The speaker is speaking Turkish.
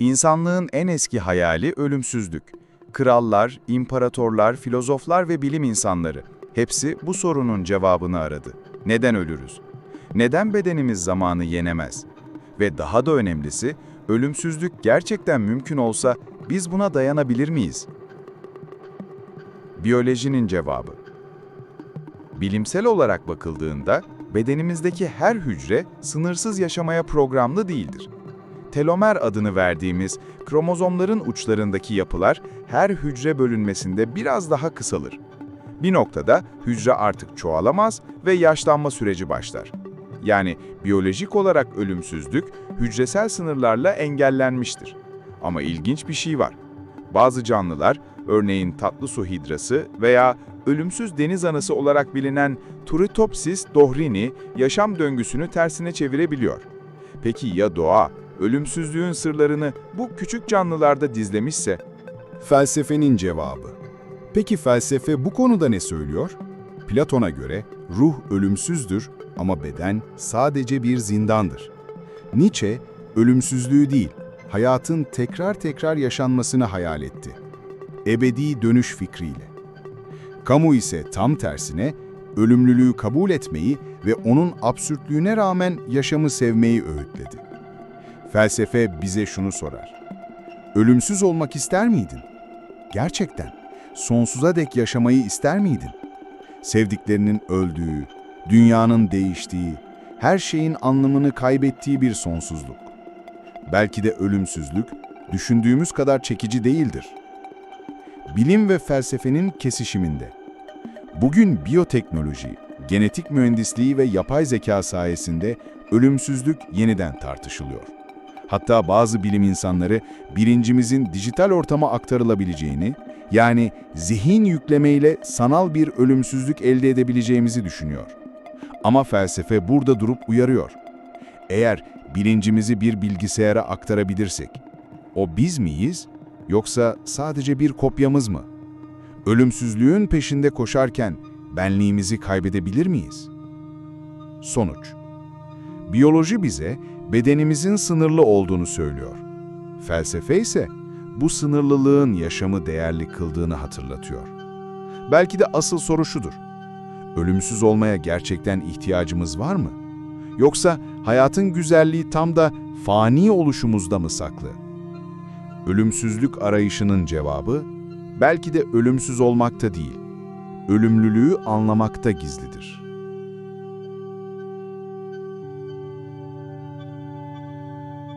İnsanlığın en eski hayali ölümsüzlük. Krallar, imparatorlar, filozoflar ve bilim insanları hepsi bu sorunun cevabını aradı. Neden ölürüz? Neden bedenimiz zamanı yenemez? Ve daha da önemlisi, ölümsüzlük gerçekten mümkün olsa biz buna dayanabilir miyiz? Biyolojinin cevabı. Bilimsel olarak bakıldığında bedenimizdeki her hücre sınırsız yaşamaya programlı değildir. Telomer adını verdiğimiz kromozomların uçlarındaki yapılar her hücre bölünmesinde biraz daha kısalır. Bir noktada hücre artık çoğalamaz ve yaşlanma süreci başlar. Yani biyolojik olarak ölümsüzlük hücresel sınırlarla engellenmiştir. Ama ilginç bir şey var. Bazı canlılar, örneğin tatlı su hidrası veya ölümsüz deniz anası olarak bilinen Turritopsis dohrini yaşam döngüsünü tersine çevirebiliyor. Peki ya doğa, ölümsüzlüğün sırlarını bu küçük canlılarda dizlemişse? Felsefenin cevabı. Peki felsefe bu konuda ne söylüyor? Platon'a göre ruh ölümsüzdür ama beden sadece bir zindandır. Nietzsche, ölümsüzlüğü değil, hayatın tekrar tekrar yaşanmasını hayal etti. Ebedi dönüş fikriyle. Kamu ise tam tersine ölümlülüğü kabul etmeyi ve onun absürtlüğüne rağmen yaşamı sevmeyi öğütledi. Felsefe bize şunu sorar. Ölümsüz olmak ister miydin? Gerçekten, sonsuza dek yaşamayı ister miydin? Sevdiklerinin öldüğü, dünyanın değiştiği, her şeyin anlamını kaybettiği bir sonsuzluk. Belki de ölümsüzlük, düşündüğümüz kadar çekici değildir. Bilim ve felsefenin kesişiminde. Bugün biyoteknoloji, genetik mühendisliği ve yapay zeka sayesinde ölümsüzlük yeniden tartışılıyor. Hatta bazı bilim insanları bilincimizin dijital ortama aktarılabileceğini, yani zihin yüklemeyle sanal bir ölümsüzlük elde edebileceğimizi düşünüyor. Ama felsefe burada durup uyarıyor. Eğer bilincimizi bir bilgisayara aktarabilirsek, o biz miyiz yoksa sadece bir kopyamız mı? Ölümsüzlüğün peşinde koşarken benliğimizi kaybedebilir miyiz? Sonuç Biyoloji bize bedenimizin sınırlı olduğunu söylüyor. Felsefe ise bu sınırlılığın yaşamı değerli kıldığını hatırlatıyor. Belki de asıl soru şudur. Ölümsüz olmaya gerçekten ihtiyacımız var mı? Yoksa hayatın güzelliği tam da fani oluşumuzda mı saklı? Ölümsüzlük arayışının cevabı belki de ölümsüz olmakta değil, ölümlülüğü anlamakta gizlidir.